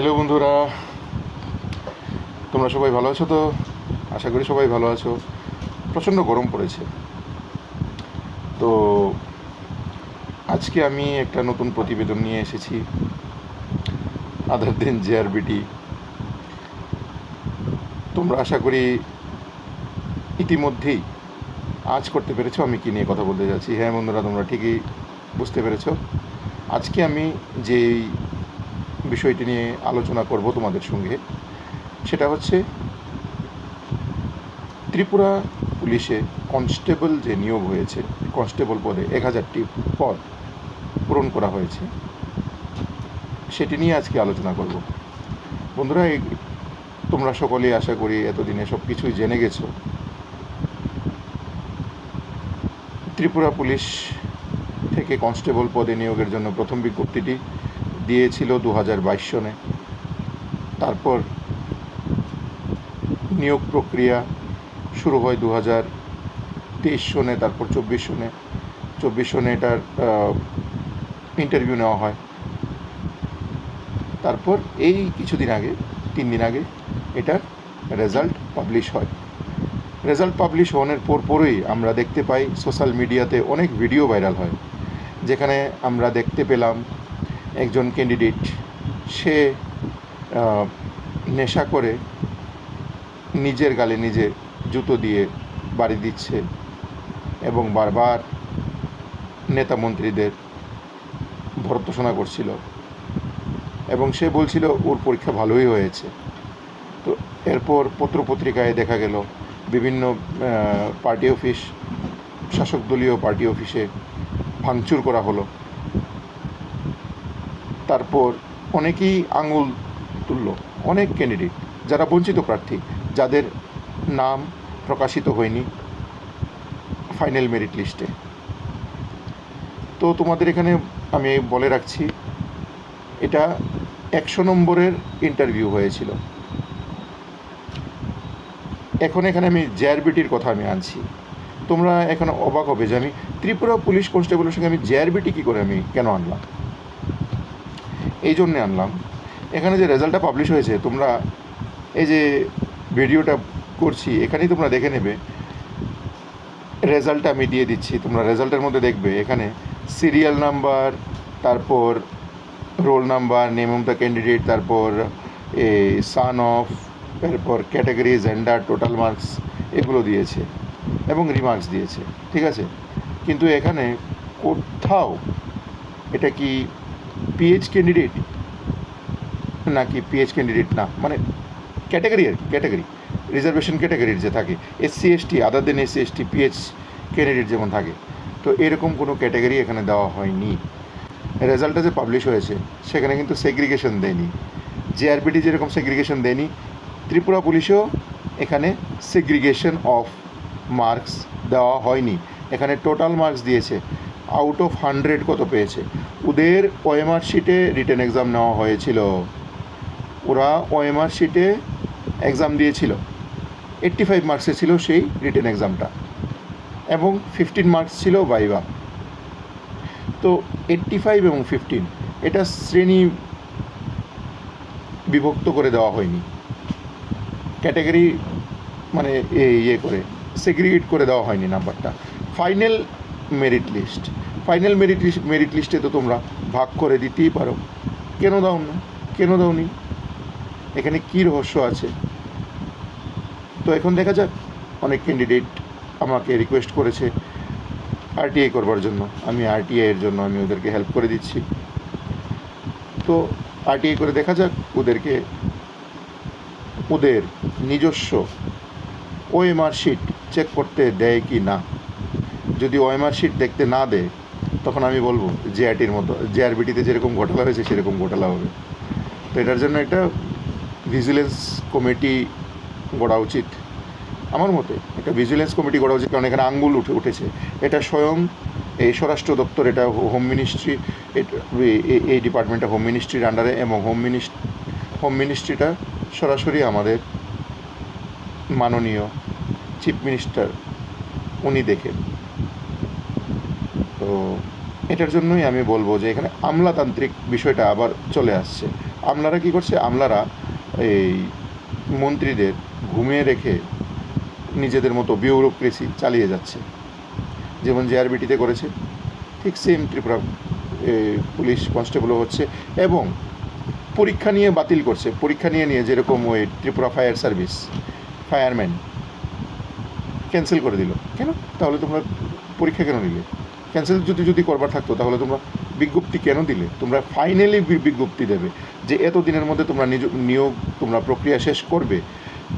Hello বন্ধুরা, তোমরা সবাই ভালো আছো তো? আশা করি সবাই ভালো আছো। প্রচণ্ড গরম পড়েছে। তো আজকে আমি একটা নতুন প্রতিবেদন নিয়ে এসেছি। আদার দিন জেআরবিটি তোমরা আশা করি ইতিমধ্যেই আজ করতে পেরেছ, আমি কী নিয়ে কথা বলতে যাচ্ছি। হ্যাঁ বন্ধুরা, তোমরা ঠিকই বুঝতে পেরেছ। আজকে আমি যেই বিষয়টি নিয়ে আলোচনা করব তোমাদের সঙ্গে। সেটা হচ্ছে, ত্রিপুরা পুলিশে কনস্টেবল যে নিয়োগ হয়েছে, কনস্টেবল পদে এক হাজারটি পদ পূরণ করা হয়েছে, সেটি নিয়ে আজকে আলোচনা করব। বন্ধুরা, এই তোমরা সকলেই আশা করি এতদিনে সব কিছুই জেনে গেছো। ত্রিপুরা পুলিশ থেকে কনস্টেবল পদে নিয়োগের জন্য প্রথম বিজ্ঞপ্তিটি দিয়েছিল দু হাজার বাইশ সনে। তারপর নিয়োগ প্রক্রিয়া শুরু হয় দু হাজার তেইশ সনে, তারপর চব্বিশ সনে। চব্বিশ সনে এটার ইন্টারভিউ নেওয়া হয়। তারপর এই কিছুদিন আগে, তিন দিন আগে এটার রেজাল্ট পাবলিশ হয়। রেজাল্ট পাবলিশ হওয়ার পর পরই আমরা দেখতে পাই সোশ্যাল মিডিয়াতে অনেক ভিডিও ভাইরাল হয়। যেখানে আমরা দেখতে পেলাম একজন ক্যান্ডিডেট, সে নেশা করে নিজের গালে নিজে জুতো দিয়ে বাড়ি দিচ্ছে এবং বারবার নেতা মন্ত্রীদের ভর্তসনা করছিল এবং সে বলছিল, ওর পরীক্ষা ভালোই হয়েছে। তো এরপর পত্রপত্রিকায় দেখা গেল, বিভিন্ন পার্টি অফিস শাসক দলীয় পার্টি অফিসে ভাঙচুর করা হলো। তারপর অনেকেই আঙুল তুলল, অনেক ক্যান্ডিডেট যারা বঞ্চিত প্রার্থী, যাদের নাম প্রকাশিত হয়নি ফাইনাল মেরিট লিস্টে তো তোমাদের এখানে আমি বলে রাখছি, এটা একশো নম্বরের ইন্টারভিউ হয়েছিল। এখন এখানে আমি জেআরবিটির কথা আমি আনছি। তোমরা এখন অবাক হবে যে আমি ত্রিপুরা পুলিশ কনস্টেবলের সঙ্গে আমি জেআরবিটি কী করে আমি কেন আনলাম? এই জন্যে আনলাম। এখানে যে রেজাল্টটা পাবলিশ হয়েছে, তোমরা এই যে ভিডিওটা করছি, এখানেই তোমরা দেখে নেবে। রেজাল্টটা আমি দিয়ে দিচ্ছি, তোমরা রেজাল্টের মধ্যে দেখবে। এখানে সিরিয়াল নাম্বার তারপর roll number name of the candidate তারপর এ সান অফ এরপর ক্যাটাগরি জেন্ডার টোটাল মার্কস এগুলো দিয়েছে এবং রিমার্কস দিয়েছে, ঠিক আছে? কিন্তু এখানে কোথাও এটা কি পিএইচ ক্যান্ডিডেট নাকি পিএইচ ক্যান্ডিডেট না মানে ক্যাটাগরি আর কি ক্যাটাগরি রিজার্ভেশন ক্যাটাগরির যে থাকে SC ST other than SC ST PH candidate যেমন থাকে, তো এরকম কোনো ক্যাটাগরি এখানে দেওয়া হয়নি। রেজাল্টটা যে পাবলিশ হয়েছে, সেখানে কিন্তু সেগ্রিগেশন দেয়নি। জেআরপিটি যেরকম সেগ্রিগেশন দেয়নি, ত্রিপুরা পুলিশেও এখানে সেগ্রিগেশন অফ মার্কস দেওয়া হয়নি। এখানে টোটাল মার্কস দিয়েছে আউট অফ হান্ড্রেড কত পেয়েছে? ওদের ওএমআর শিটে রিটেন এক্সাম নেওয়া হয়েছিল। ওরা ওএমআর শিটে এক্সাম দিয়েছিল। এইট্টি ফাইভ মার্কসে ছিল সেই রিটেন এক্সামটা এবং ফিফটিন মার্কস ছিল ভাইবা তো এইট্টি ফাইভ এবং ফিফটিন এটা শ্রেণি বিভক্ত করে দেওয়া হয়নি। ক্যাটাগরি মানে ইয়ে করে সেগ্রিগেট করে দেওয়া হয়নি নাম্বারটা final merit list final merit list merit লিস্টে তো তোমরা ভাগ করে দিতেই পারো। কেন দাও না কেন দাওনি? এখানে কী রহস্য আছে? তো এখন দেখা যাক, অনেক ক্যান্ডিডেট আমাকে রিকোয়েস্ট করেছে আরটিআই করবার জন্য। আমি আরটিআই এর জন্য আমি ওদেরকে হেল্প করে দিচ্ছি। তো আরটিআই করে দেখা যাক, ওদেরকে ওদের নিজস্ব ওএমআর শিট চেক করতে দেয় কি না। যদি ওএমআর শিট দেখতে না দেয়, তখন আমি বলব জেআরটির মতো জেআরবিটিতে যেরকম ঘোটালা হয়েছে সেরকম ঘোটালা হবে। তো এটার জন্য একটা ভিজিলেন্স কমিটি গড়া উচিত। আমার মতে একটা ভিজিলেন্স কমিটি গড়া উচিত, কারণ এখানে আঙ্গুল উঠে উঠেছে। এটা স্বয়ং এই স্বরাষ্ট্র দপ্তর, এটা হোম মিনিস্ট্রি এই ডিপার্টমেন্টটা হোম মিনিস্ট্রির আন্ডারে এবং হোম মিনিস্ট্রি হোম মিনিস্ট্রিটা সরাসরি আমাদের মাননীয় চিফ মিনিস্টার উনি দেখেন। এটার জন্যই আমি বলব যে এখানে আমলাতান্ত্রিক বিষয়টা আবার চলে আসছে। আমলারা কি করছে? আমলারা এই মন্ত্রীদের ঘুমিয়ে রেখে নিজেদের মতো বিউরোক্রেসি চালিয়ে যাচ্ছে। যেমন জেআরবিটিতে করেছে, ঠিক সেম ত্রিপুরা পুলিশ কনস্টেবলও হচ্ছে এবং পরীক্ষা নিয়ে বাতিল করছে। পরীক্ষা নিয়ে নিয়ে যেরকম ওই Tripura fire service, fireman, cancel করে দিল। কেন? তাহলে তোমরা পরীক্ষা কেন নিলে? ক্যান্সেল যদি যদি করবার থাকতো, তাহলে তোমরা বিজ্ঞপ্তি কেন দিলে? তোমরা ফাইনালি বিজ্ঞপ্তি দেবে যে এত দিনের মধ্যে তোমরা নিয়োগ, তোমরা প্রক্রিয়া শেষ করবে।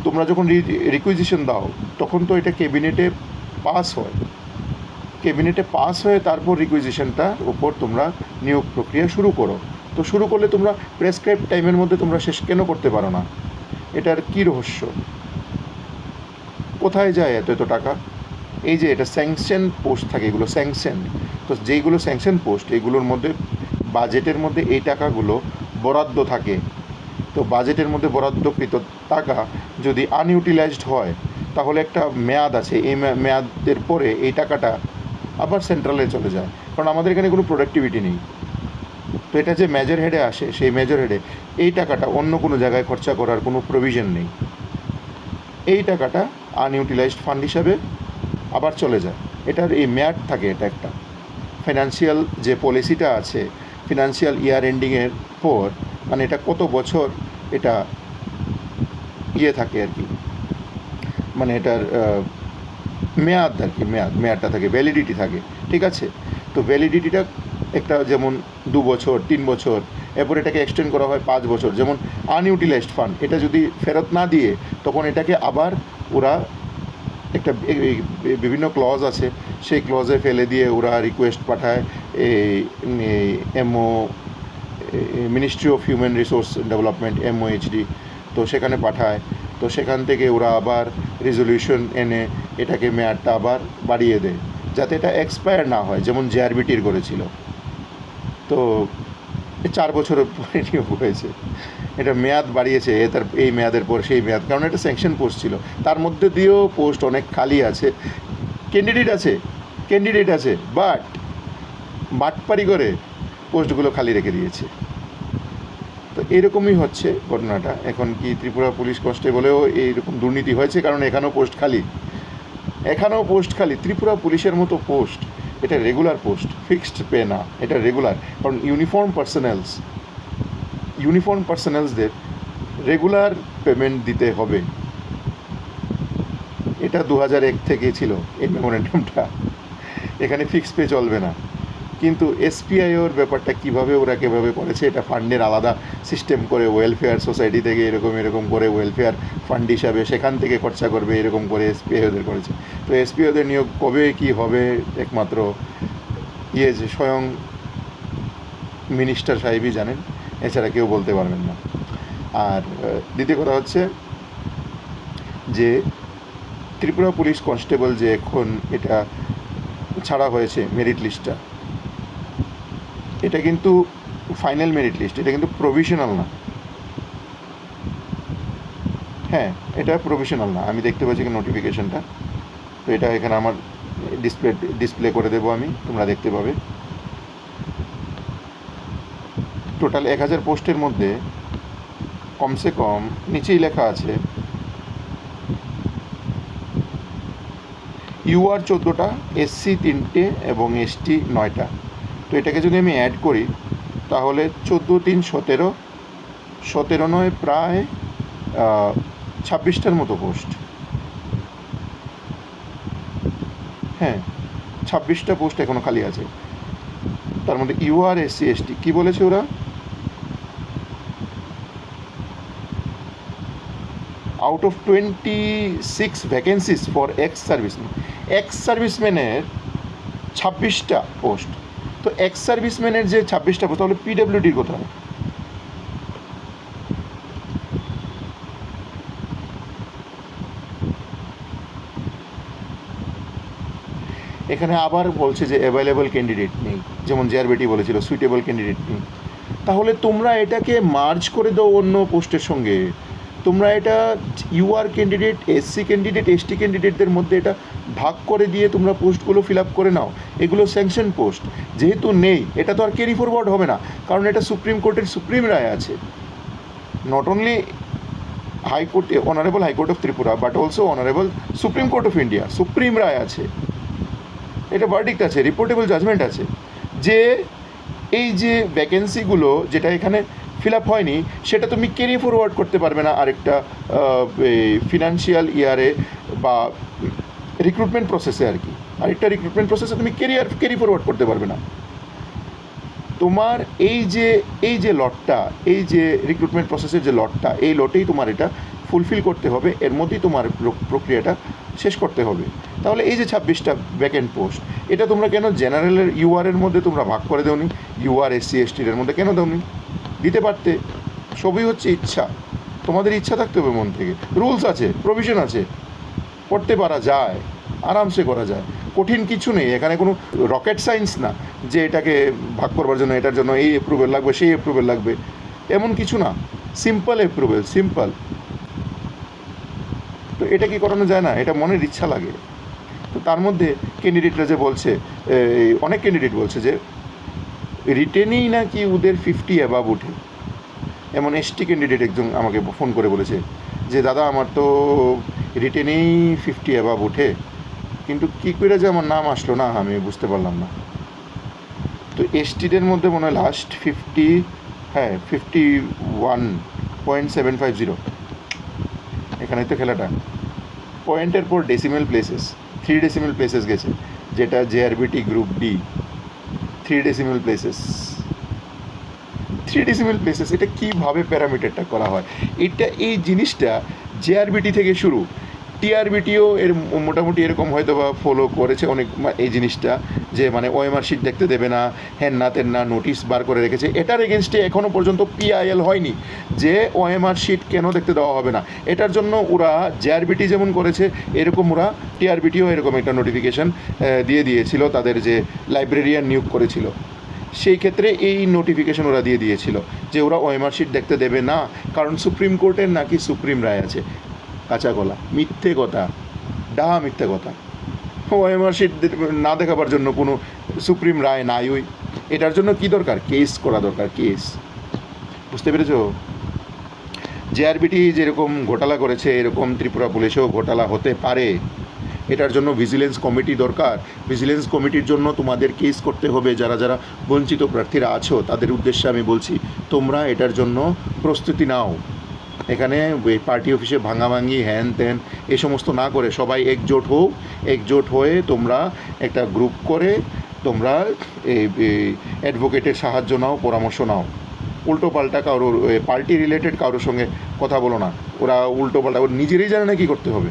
তোমরা যখন রিকুইজিশন দাও, তখন তো এটা ক্যাবিনেটে পাস হয়। ক্যাবিনেটে পাস হয়ে তারপর রিকুইজিশনটার উপর তোমরা নিয়োগ প্রক্রিয়া শুরু করো। তো শুরু করলে তোমরা প্রেসক্রাইব টাইমের মধ্যে তোমরা শেষ কেন করতে পারো না? এটার কী রহস্য? কোথায় যায় এত এত টাকা? এই যে এটা স্যাংশন পোস্ট থাকে, এগুলো স্যাংশন তো যেইগুলো স্যাংশন পোস্ট এগুলোর মধ্যে বাজেটের মধ্যে এই টাকাগুলো বরাদ্দ থাকে। তো বাজেটের মধ্যে বরাদ্দকৃত টাকা যদি আনইউটিলাইজড হয়, তাহলে একটা মেয়াদ আছে। এই মেয়াদের পরে এই টাকাটা আবার সেন্ট্রালে চলে যায়। কারণ আমাদের এখানে কোনো প্রোডাক্টিভিটি নেই। তো এটা যে মেজর হেডে আসে, সেই মেজর হেডে এই টাকাটা অন্য কোনো জায়গায় খরচা করার কোনো প্রভিশন নেই। এই টাকাটা আনইউটিলাইজড ফান্ড হিসাবে আবার চলে যায়। এটার এই মেয়াদ থাকে এটা একটা। ফিনান্সিয়াল যে পলিসিটা আছে ফিনান্সিয়াল ইয়ার এন্ডিংয়ের পর মানে এটা কত বছর এটা ইয়ে থাকে আর কি। মানে এটার মেয়াদ আর কি, মেয়াদ, মেয়াদটা থাকে ভ্যালিডিটি থাকে, ঠিক আছে? তো ভ্যালিডিটিটা একটা যেমন দু বছর, তিন বছর, এরপর এটাকে এক্সটেন্ড করা হয় পাঁচ বছর, যেমন আনইউটিলাইজড ফান্ড এটা যদি ফেরত না দিয়ে, তখন এটাকে আবার ওরা একটা বিভিন্ন ক্লজ আছে। সেই ক্লজে ফেলে দিয়ে ওরা রিকোয়েস্ট পাঠায় এই MO ministry of human resource development MOHD তো সেখানে পাঠায়। তো সেখান থেকে ওরা আবার রিজলিউশন এনে এটাকে মেয়াদটা আবার বাড়িয়ে দেয়, যাতে এটা এক্সপায়ার না হয়, যেমন জেআরবিটির করেছিল। তো চার বছরের পরে নিয়োগ হয়েছে। এটা মেয়াদ বাড়িয়েছে তার, এই মেয়াদের পর সেই মেয়াদ, কারণ এটা স্যাংশন পোস্ট ছিল। তার মধ্যে দিয়েও পোস্ট অনেক খালি আছে। ক্যান্ডিডেট আছে ক্যান্ডিডেট আছে বাট বাটপারি করে পোস্টগুলো খালি রেখে দিয়েছে। তো এরকমই হচ্ছে ঘটনাটা। এখন কি ত্রিপুরা পুলিশ কনস্টেবলেও এইরকম দুর্নীতি হয়েছে? কারণ এখানেও পোস্ট খালি। এখানেও পোস্ট খালি। ত্রিপুরা পুলিশের মতো পোস্ট এটা রেগুলার পোস্ট ফিক্সড পে না, এটা রেগুলার কারণ ইউনিফর্ম পার্সোনালস ইউনিফর্ম পার্সোনালসদের রেগুলার পেমেন্ট দিতে হবে। এটা দু হাজার এক থেকে ছিল এই মেমোরেন্ডামটা। এখানে ফিক্স পে চলবে না। কিন্তু এসপিআইওর ব্যাপারটা কীভাবে ওরা কীভাবে করেছে এটা ফান্ডের আলাদা সিস্টেম করে ওয়েলফেয়ার সোসাইটি থেকে এরকম এরকম করে ওয়েলফেয়ার ফান্ড হিসাবে সেখান থেকে খরচা করবে এরকম করে এসপিআইওদের করেছে। তো এসপিআইওদের নিয়োগ কবে কি হবে একমাত্র ইয়ে যে স্বয়ং মিনিস্টার সাহেবই জানেন। এছাড়া কেউ বলতে পারবেন না। আর দ্বিতীয় কথা হচ্ছে যে ত্রিপুরা পুলিশ কনস্টেবল যে এখন এটা ছাড়া হয়েছে মেরিট লিস্টটা এটা কিন্তু ফাইনাল মেরিট লিস্ট এটা কিন্তু প্রভিশনাল না। হ্যাঁ এটা প্রভিশনাল না, আমি দেখতে পাচ্ছি নোটিফিকেশনটা তো এটা এখানে আমার ডিসপ্লে ডিসপ্লে করে দেবো আমি, তোমরা দেখতে পাবে। টোটাল এক হাজার পোস্টের মধ্যে কমসে কম নিচেই লেখা আছে ইউআর চোদ্দোটা, এসসি তিনটে এবং এসটি নয়টা। তো এটাকে যদি আমি অ্যাড করি, তাহলে চোদ্দ তিন সতেরো সতেরো নয় প্রায় ছাব্বিশটার মতো পোস্ট। হ্যাঁ ছাব্বিশটা পোস্ট এখনও খালি আছে। তার মধ্যে ইউআর এসসি, এসটি কী বলেছে ওরা? Out of twenty six vacancies for ex serviceman ex সার্ভিসম্যানের ছাব্বিশটা পোস্ট তো এক্স সার্ভিসম্যানের যে ছাব্বিশটা পোস্ট তাহলে পিডব্লিউডির কোথায় এখানে আবার বলছে যে অ্যাভেলেবল ক্যান্ডিডেট নেই। যেমন জেআরবিটি বলেছিল সুইটেবল ক্যান্ডিডেট নেই। তাহলে তোমরা এটাকে মার্জ করে দাও অন্য পোস্টের সঙ্গে। তোমরা এটা UR candidate SC candidate ST ক্যান্ডিডেটদের মধ্যে এটা ভাগ করে দিয়ে তোমরা পোস্টগুলো ফিল আপ করে নাও। এগুলো স্যাংশন পোস্ট যেহেতু নেই, এটা তো আর ক্যারি ফরওয়ার্ড হবে না। কারণ এটা সুপ্রিম কোর্টের সুপ্রিম রায় আছে। Not only high court honourable high court of Tripura but also honourable supreme court of India supreme রায় আছে। এটা ভার্ডিক্ট আছে রিপোর্টেবল জাজমেন্ট আছে। যে এই যে ভ্যাকেন্সিগুলো যেটা এখানে ফিল আপ হয়নি, সেটা তুমি ক্যারি ফরওয়ার্ড করতে পারবে না আরেকটা ফিনান্সিয়াল ইয়ারে বা রিক্রুটমেন্ট প্রসেসে আর কি। আরেকটা রিক্রুটমেন্ট প্রসেসে তুমি কেরিয়ার ক্যারি ফরওয়ার্ড করতে পারবে না। তোমার এই যে এই যে লটটা, এই যে রিক্রুটমেন্ট প্রসেসের যে লটটা, এই লটেই তোমার এটা ফুলফিল করতে হবে, এর মধ্যেই তোমার প্রক্রিয়াটা শেষ করতে হবে। তাহলে এই যে ছাব্বিশটা ভ্যাকেন্ট পোস্ট এটা তোমরা কেন জেনারেলের ইউআর এর মধ্যে তোমরা ভাগ করে দেওনি? ইউআর এসসি এসটির মধ্যে কেন দেওনি? দিতে পারতে, সবই হচ্ছে ইচ্ছা। তোমাদের ইচ্ছা থাকতে হবে মন থেকে। রুলস আছে, প্রভিশন আছে। করতে পারা যায়, আরামসে করা যায়। কঠিন কিছু নেই, এখানে কোনো রকেট সায়েন্স না যে এটাকে ভাগ করবার জন্য, এটার জন্য এই অ্যাপ্রুভেল লাগবে, সেই অ্যাপ্রুভেল লাগবে। এমন কিছু না। সিম্পল অ্যাপ্রুভেল সিম্পল তো এটা কি করানো যায় না? এটা মনের ইচ্ছা লাগে। তো তার মধ্যে ক্যান্ডিডেটরা যে বলছে অনেক ক্যান্ডিডেট বলছে যে রিটেনেই নাকি ওদের ফিফটি অ্যাবাব উঠে এমন এসটি ক্যান্ডিডেট একজন আমাকে ফোন করে বলেছে যে, দাদা, আমার তো রিটেনেই ফিফটি অ্যাবাব উঠে কিন্তু কী করে যে আমার নাম আসলো না, আমি বুঝতে পারলাম না। তো এসটিদের মধ্যে মনে হয় লাস্ট ফিফটি হ্যাঁ fifty one point seven five zero এখানে তো খেলাটা। পয়েন্টের পর decimal places three decimal places গেছে, যেটা JRBT group D three decimal places three decimal places এটা কীভাবে প্যারামিটারটা করা হয়? এটা এই জিনিসটা জেআরবিটি থেকে শুরু। টিআরবিটিও এর মোটামুটি এরকম হয়তো বা ফলো করেছে অনেক এই জিনিসটা, যে মানে ওএমআর শিট দেখতে দেবে না হ্যান না তেন না নোটিশ বার করে রেখেছে। এটার এগেনস্টে এখনও পর্যন্ত পিআইএল হয়নি, যে ওএমআর শিট কেন দেখতে দেওয়া হবে না। এটার জন্য ওরা জেআরবিটি যেমন করেছে, এরকম ওরা টিআরবিটিও এরকম একটা নোটিফিকেশান দিয়ে দিয়েছিল, তাদের যে লাইব্রেরিয়ান নিয়োগ করেছিল। সেই ক্ষেত্রে এই নোটিফিকেশন ওরা দিয়ে দিয়েছিল, যে ওরা ওএমআর শিট দেখতে দেবে না, কারণ সুপ্রিম কোর্টের নাকি সুপ্রিম রায় আছে। কাঁচা কলা মিথ্যে কথা ডাহা মিথ্যে কথা। ওএমআর শিট না দেখাবার জন্য কোনো সুপ্রিম রায় নাই ওই। এটার জন্য কি দরকার? কেস করা দরকার, কেস। বুঝতে পেরেছ? জেআরবিটি যেরকম ঘোটালা করেছে, এরকম ত্রিপুরা পুলিশেও ঘোটালা হতে পারে। এটার জন্য ভিজিলেন্স কমিটি দরকার। ভিজিলেন্স কমিটির জন্য তোমাদের কেস করতে হবে। যারা যারা বঞ্চিত প্রার্থীরা আছো, তাদের উদ্দেশ্যে আমি বলছি, তোমরা এটার জন্য প্রস্তুতি নাও। এখানে ওই পার্টি অফিসে ভাঙাভাঙি, হ্যান ত্যান, এ সমস্ত না করে সবাই একজোট হোক, একজোট হয়ে তোমরা একটা গ্রুপ করে তোমরা এই অ্যাডভোকেটের সাহায্য নাও, পরামর্শ নাও। উল্টো পাল্টা কারোর পার্টি রিলেটেড কারোর সঙ্গে কথা বলো না। ওরা উল্টো পাল্টা, ওরা নিজেরাই জানে না কী করতে হবে।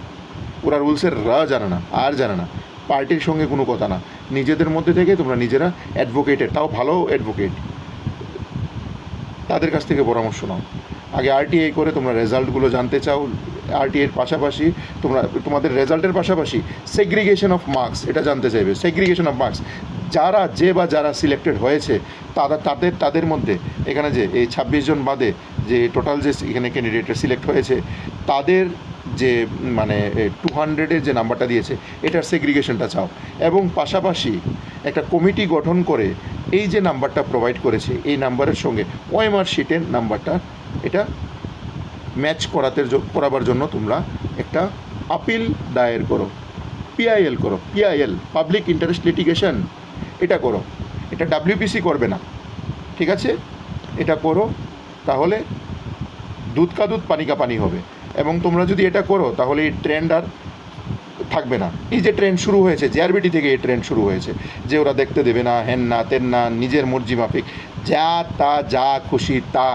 ওরা রুলসের রা জানে না, আর জানে না। পার্টির সঙ্গে কোনো কথা না। নিজেদের মধ্যে থেকে তোমরা নিজেরা অ্যাডভোকেটের, তাও ভালো অ্যাডভোকেট, তাদের কাছ থেকে পরামর্শ নাও। আগে আরটিআই করে তোমরা রেজাল্টগুলো জানতে চাও আরটিআইয়ের পাশাপাশি তোমরা, তোমাদের রেজাল্টের পাশাপাশি সেগ্রিগেশন অফ মার্কস এটা জানতে চাইবে। সেগ্রিগেশন অফ মার্কস যারা যে বা যারা সিলেক্টেড হয়েছে তারা তাদের তাদের মধ্যে এখানে যে এই ছাব্বিশ জন বাদে যে টোটাল যে এখানে ক্যান্ডিডেটরা সিলেক্ট হয়েছে, তাদের যে মানে টু হান্ড্রেডের যে নাম্বারটা দিয়েছে, এটার সেগ্রিগেশনটা চাও। এবং পাশাপাশি একটা কমিটি গঠন করে এই যে নাম্বারটা প্রোভাইড করেছে, এই নাম্বারের সঙ্গে ওএমআর শিটের নাম্বারটা এটা ম্যাচ করাতে করাবার জন্য তোমরা একটা আপিল দায়ের করো। পিআইএল করো। পিআইএল পাবলিক ইন্টারেস্ট লিটিগেশন এটা করো। এটা ডাব্লিউপিসি করবে না। ঠিক আছে? এটা করো। তাহলে দুধ কা দুধ, পানি কা পানি হবে। এবং তোমরা যদি এটা করো, তাহলে এই ট্রেন্ড আর থাকবে না। এই যে ট্রেন্ড শুরু হয়েছে জেআরবিটি থেকে এই ট্রেন্ড শুরু হয়েছে। যে ওরা দেখতে দেবে না, হেন না, তেন না, নিজের মর্জি মাফিক। যা তা, যা খুশি তা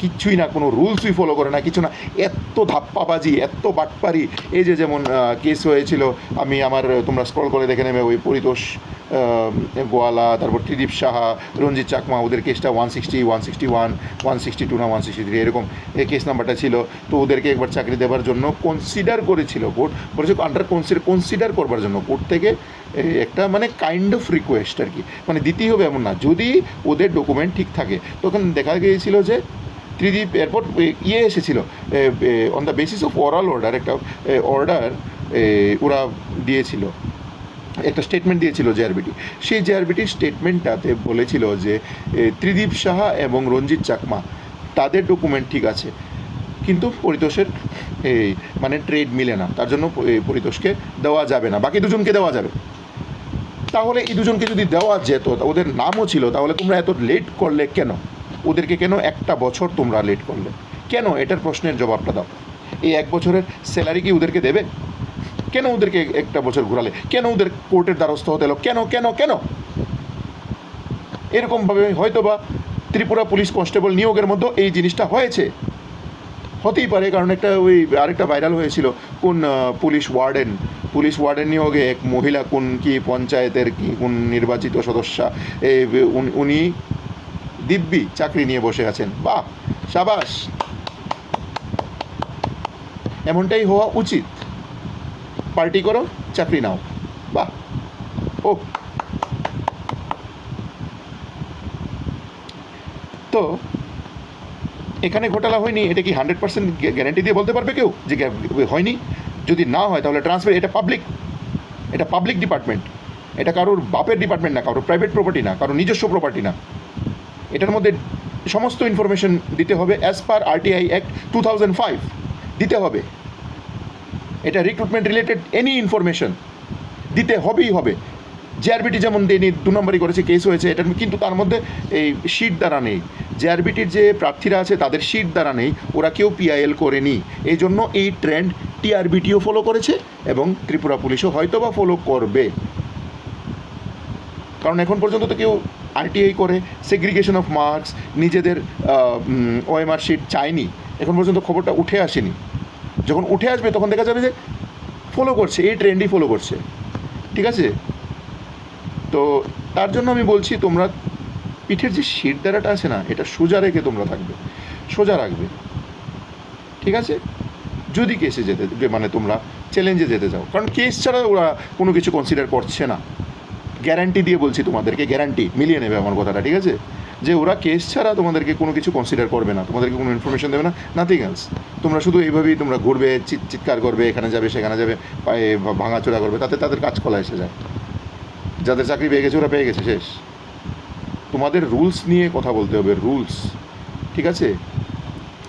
কিচ্ছুই না, কোনো রুলসই ফলো করে না, কিছু না। এত ধাপ্পাবাজি, এত বাটপারি। এই যে যেমন কেস হয়েছিল, আমি আমার, তোমরা স্ক্রল করে দেখে নেবে, ওই পরিতোষ গোয়ালা, তারপর ত্রিদীপ সাহা, রঞ্জিত চাকমা, ওদের কেসটা one sixty one sixty one one sixty two না ওয়ান সিক্সটি থ্রি এরকম এই কেস নাম্বারটা ছিল। তো ওদেরকে একবার চাকরি দেওয়ার জন্য কনসিডার করেছিল কোর্ট বলেছে আন্ডার কনসিডার কনসিডার করবার জন্য কোর্ট থেকে একটা মানে কাইন্ড অফ রিকোয়েস্ট আর কি। মানে দিতেই হবে এমন না। যদি ওদের ডকুমেন্ট ঠিক থাকে। তখন দেখা গিয়েছিল যে ত্রিদীপ এরপর ইয়ে এসেছিল। On the basis of oral order একটা অর্ডার ওরা দিয়েছিল। একটা স্টেটমেন্ট দিয়েছিল জেআরবিটি সেই জেআরবিটির স্টেটমেন্টটাতে বলেছিল যে ত্রিদীপ সাহা এবং রঞ্জিত চাকমা, তাদের ডকুমেন্ট ঠিক আছে। কিন্তু পরিতোষের এই মানে ট্রেড মিলে না। তার জন্য পরিতোষকে দেওয়া যাবে না। বাকি দুজনকে দেওয়া যাবে। তাহলে এই দুজনকে যদি দেওয়া যেত ওদের নামও ছিল, তাহলে তোমরা এত লেট করলে কেন? ওদেরকে কেন একটা বছর তোমরা লেট করলে? কেন? এটার প্রশ্নের জবাবটা দাও। এই এক বছরের স্যালারি কি ওদেরকে দেবে? কেন ওদেরকে একটা বছর ঘোরালে? কেন ওদের কোর্টের দ্বারস্থ হতে এলো কেন কেন কেন? এরকমভাবে হয়তো বা ত্রিপুরা পুলিশ কনস্টেবল নিয়োগের মধ্যে এই জিনিসটা হয়েছে। হতেই পারে, কারণ একটা ওই আরেকটা ভাইরাল হয়েছিল, কোন পুলিশ ওয়ার্ডেন পুলিশ ওয়ার্ডেন নিয়োগে এক মহিলা কোন কি পঞ্চায়েতের কি, কোন নির্বাচিত সদস্যা এই উনি- দিব্যি চাকরি নিয়ে বসে আছেন। বাহ, সাবাস। এমনটাই হওয়া উচিত। পার্টি করো, চাকরি নাও। বাহ, ও। তো এখানে ঘোটালা হয়নি, এটা কি হান্ড্রেড পার্সেন্ট গ্যারান্টি দিয়ে বলতে পারবে কেউ যে হয়নি? যদি না হয়, তাহলে ট্রান্সফার এটা পাবলিক এটা পাবলিক ডিপার্টমেন্ট এটা কারোর বাপের ডিপার্টমেন্ট না, কারোর প্রাইভেট প্রপার্টি না, কারোর নিজস্ব প্রপার্টি না। এটার মধ্যে সমস্ত ইনফরমেশন দিতে হবে as per RTI act two thousand five দিতে হবে। এটা রিক্রুটমেন্ট রিলেটেড এনি ইনফরমেশন দিতে হবেই হবে। জেআরবিটি যেমন দেয়নি, দু নম্বরই করেছে কেস হয়েছে এটা কিন্তু তার মধ্যে এই শিট দ্বারা নেই। জেআরবিটির যে প্রার্থীরা আছে, তাদের সিট দ্বারা নেই, ওরা কেউ পিআইএল করেনি। এই জন্য এই ট্রেন্ড টিআরবিটিও ফলো করেছে এবং ত্রিপুরা পুলিশও হয়তো বা ফলো করবে। কারণ এখন পর্যন্ত তো কেউ আরটিআই করে সেগ্রিগেশন অফ মার্কস নিজেদের ওএমআর শিট চায়নি। এখন পর্যন্ত খবরটা উঠে আসেনি। যখন উঠে আসবে, তখন দেখা যাবে যে ফলো করছে, এই ট্রেন্ডই ফলো করছে। ঠিক আছে? তো তার জন্য আমি বলছি, তোমরা পিঠের যে শির দ্বারাটা আছে না, এটা সোজা রেখে তোমরা থাকবে। সোজা রাখবে। ঠিক আছে? যদি কেসে যেতে মানে তোমরা চ্যালেঞ্জে যেতে চাও। কারণ কেস ছাড়া ওরা কোনো কিছু কনসিডার করছে না। গ্যারান্টি দিয়ে বলছি তোমাদেরকে গ্যারান্টি মিলিয়ে নেবে আমার কথাটা, ঠিক আছে? যে ওরা কেস ছাড়া তোমাদেরকে কোনো কিছু কনসিডার করবে না, তোমাদেরকে কোনো ইনফরমেশন দেবে না নাথিং এলস তোমরা শুধু এইভাবেই তোমরা ঘুরবে, চিৎ চিৎকার করবে, এখানে যাবে, সেখানে যাবে, পায়ে ভাঙাচোরা করবে, তাতে তাদের কাজ কলা এসে যায়। যাদের চাকরি পেয়ে গেছে, ওরা পেয়ে গেছে, শেষ। তোমাদের রুলস নিয়ে কথা বলতে হবে রুলস ঠিক আছে?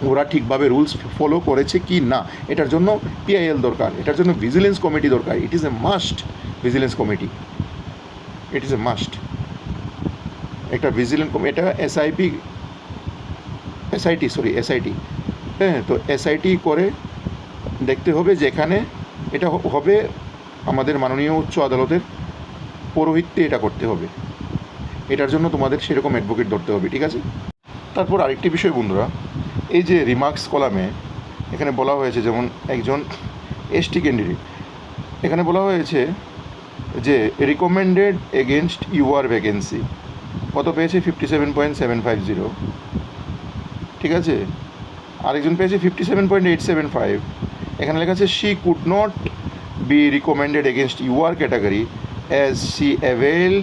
ওরা ঠিকভাবে রুলস ফলো করেছে কি না, এটার জন্য পিআইএল দরকার, এটার জন্য ভিজিলেন্স কমিটি দরকার it is a must vigilance committee it is a must একটা ভিজিলেন্স কমিটি এটা এসআইপি এসআইটি সরি এসআইটি হ্যাঁ তো এসআইটি করে দেখতে হবে যেখানে এটা হবে, আমাদের মাননীয় উচ্চ আদালতের পৌরোহিত্যে এটা করতে হবে। এটার জন্য তোমাদের সেরকম অ্যাডভোকেট ধরতে হবে, ঠিক আছে? তারপর আরেকটি বিষয় বন্ধুরা, এই যে রিমার্কস কলামে এখানে বলা হয়েছে, যেমন একজন এসটি ক্যান্ডিডেট এখানে বলা হয়েছে যে রিকমেন্ডেড এগেনস্ট ইউআর ভ্যাকেন্সি কত পেয়েছে? Fifty seven point seven five zero ঠিক আছে? আরেকজন পেয়েছে fifty seven point eight seven five এখানে লেখা আছে she could not be recommended against UR category as she avail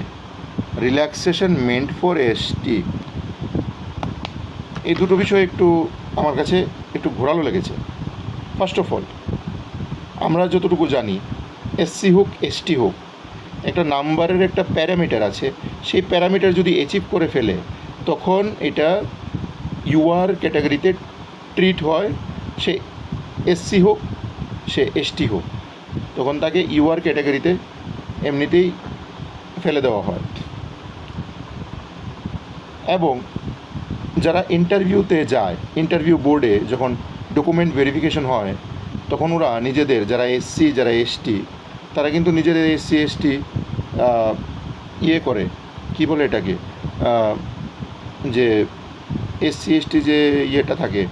relaxation meant for ST এই দুটো বিষয় একটু আমার কাছে একটু ঘোরালো লেগেছে। ফার্স্ট অফ অল আমরা যতটুকু জানি এসসি হোক এসটি হোক, একটা নাম্বারের একটা প্যারামিটার আছে। সেই প্যারামিটার যদি অ্যাচিভ করে ফেলে, তখন এটা ইউআর ক্যাটাগরিতে ট্রিট হয়, সে এসসি হোক, সে এসটি হোক। তখন তাকে ইউআর ক্যাটাগরিতে এমনিতেই ফেলে দেওয়া হয়। এবং যারা ইন্টারভিউতে যায় ইন্টারভিউ বোর্ডে যখন ডকুমেন্ট ভেরিফিকেশন হয়, তখন ওরা নিজেদের, যারা এসসি যারা এসটি তারা কিন্তু নিজেদের এসসি এসটি ইয়ে করে। কি বলে এটাকে? যে এসসি এসটি যে ইয়েটা থাকে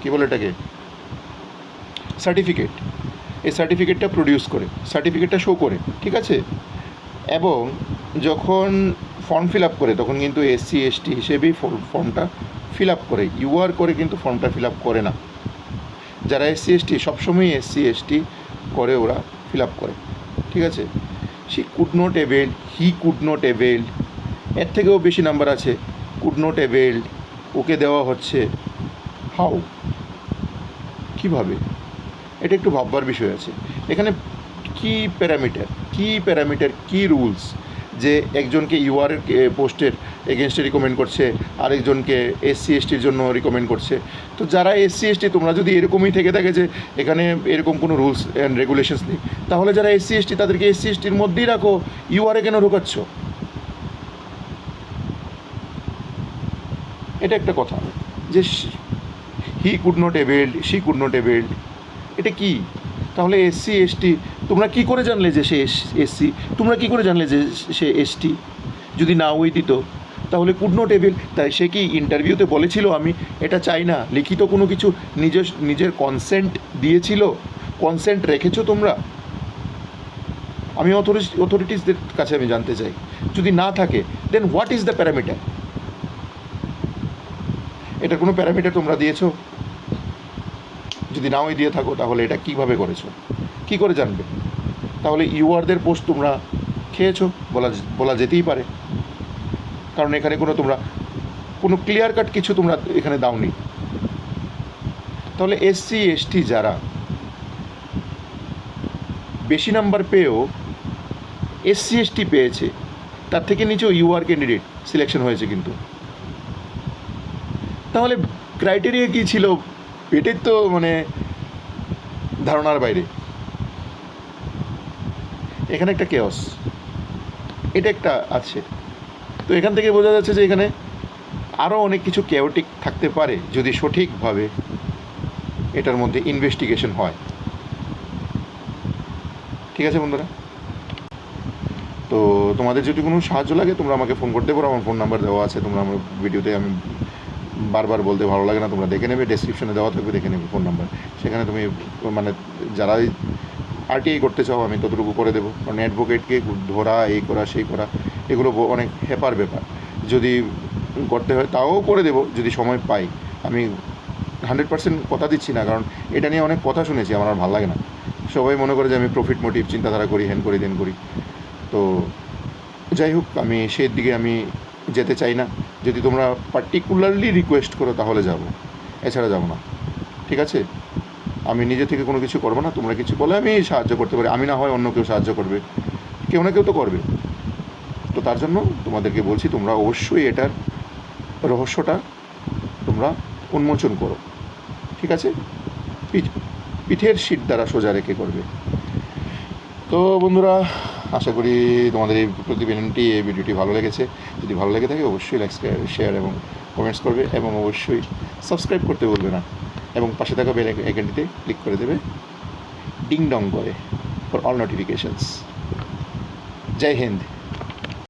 কি বলে এটাকে? সার্টিফিকেট এই সার্টিফিকেটটা প্রডিউস করে সার্টিফিকেটটা শো করে, ঠিক আছে? এবং যখন ফর্ম ফিল আপ করে, তখন কিন্তু এসসি এসটি হিসেবেই ফর্মটা ফিল আপ করে। ইউআর করে কিন্তু ফর্মটা ফিল আপ করে না। যারা এসসি এসটি সবসময় এসসি এসটি করে ওরা ফিল আপ করে। ঠিক আছে? She could not availed he could not availed এর থেকেও বেশি নাম্বার আছে কুড নট এভেল্ড ওকে দেওয়া হচ্ছে। হাউ কীভাবে? এটা একটু ভাববার বিষয় আছে। এখানে কি প্যারামিটার কি প্যারামিটার কি রুলস যে একজনকে ইউআর পোস্টের এগেনস্টে রিকমেন্ড করছে, আরেকজনকে এসসি এসটির জন্য রিকমেন্ড করছে। তো যারা এসসি এসটি তোমরা যদি এরকমই থেকে থাকে যে এখানে এরকম কোনো রুলস অ্যান্ড রেগুলেশনস নেই, তাহলে যারা এসসি এসটি তাদেরকে এসসি এসটির মধ্যেই রাখো। ইউআরএ কেন ঢোকাচ্ছ? এটা একটা কথা। যে he could not availed she could not availed এটা কি? তাহলে এসসি এসটি তোমরা কি করে জানলে যে সে এসসি? তোমরা কি করে জানলে যে সে এসটি? যদি না ওই দিত তাহলে কুড নট এবেল তাই সে কি ইন্টারভিউতে বলেছিল আমি? এটা চাই না। লিখিত কোনো কিছু নিজের নিজের কনসেন্ট দিয়েছিল? কনসেন্ট রেখেছো তোমরা? আমি অথরিটি অথরিটিসদের কাছে আমি জানতে চাই। যদি না থাকে then what is the parameter এটার কোনো প্যারামিটার তোমরা দিয়েছ? যদি নাওই দিয়ে থাকো, তাহলে এটা কীভাবে করেছ? কি করে জানবে? তাহলে ইউআরদের পোস্ট তোমরা খেয়েছো, বলা বলা যেতেই পারে। কারণ এখানে কোনো তোমরা, কোনো ক্লিয়ার কাট কিছু তোমরা এখানে দাওনি। তাহলে এসসি এসটি যারা, বেশি নাম্বার পেয়েও এসসি এসটি পেয়েছে, তার থেকে নিচেও ইউআর ক্যান্ডিডেট সিলেকশন হয়েছে কিন্তু। তাহলে ক্রাইটেরিয়া কী ছিল? এটাই তো মানে ধারণার বাইরে। এখানে একটা কেয়স এটা একটা আছে। তো এখান থেকে বোঝা যাচ্ছে যে এখানে আরও অনেক কিছু কেওটিক থাকতে পারে যদি সঠিকভাবে এটার মধ্যে ইনভেস্টিগেশন হয়। ঠিক আছে বন্ধুরা? তো তোমাদের যদি কোনো সাহায্য লাগে, তোমরা আমাকে ফোন করতে পারো। আমার ফোন নাম্বার দেওয়া আছে। তোমরা আমার ভিডিওতে আমি বারবার বলতে ভালো লাগে না। তোমরা দেখে নেবে ডেসক্রিপশনে দেওয়া থাকবে, দেখে নেবে ফোন নাম্বার সেখানে তুমি মানে যারাই আরটিআই করতে চাও, আমি ততটুকু করে দেবো। কারণ অ্যাডভোকেটকে ধরা, এই করা, সেই করা, এগুলো অনেক হেপার ব্যাপার। যদি করতে হয় তাও করে দেবো, যদি সময় পাই। আমি হান্ড্রেড পার্সেন্ট কথা দিচ্ছি না, কারণ এটা নিয়ে অনেক কথা শুনেছি, আমার আর ভালো লাগে না। সবাই মনে করে যে আমি প্রফিট মোটিভ চিন্তাধারা করি হ্যান করি দেন করি। তো যাই হোক, আমি সেই দিকে আমি যেতে চাই না। যদি তোমরা পার্টিকুলারলি রিকোয়েস্ট করো, তাহলে যাব। এছাড়া যাব না। ঠিক আছে? আমি নিজে থেকে কোনো কিছু করব না, তোমরা কিছু বলে আমি সাহায্য করতে পারি। আমি না হয় অন্য কেউ সাহায্য করবে। কেউ না কেউ তো করবে। তো তার জন্য তোমাদেরকে বলছি, তোমরা অবশ্যই এটার রহস্যটা তোমরা উন্মোচন করো। ঠিক আছে? পিঠ- পিঠের শীত দ্বারা সোজা রেখে করবে। তো বন্ধুরা, আশা করি তোমাদের এই প্রতিবেদনটি, এই ভিডিওটি ভালো লেগেছে। যদি ভালো লেগে থাকে, অবশ্যই লাইক শেয়ার এবং কমেন্টস করবে এবং অবশ্যই সাবস্ক্রাইব করতে বলবে না। এবং পাশে থাকা বেল আইকনটিতে ক্লিক করে দেবে ডিং ডং করে for all notifications Joy Hind.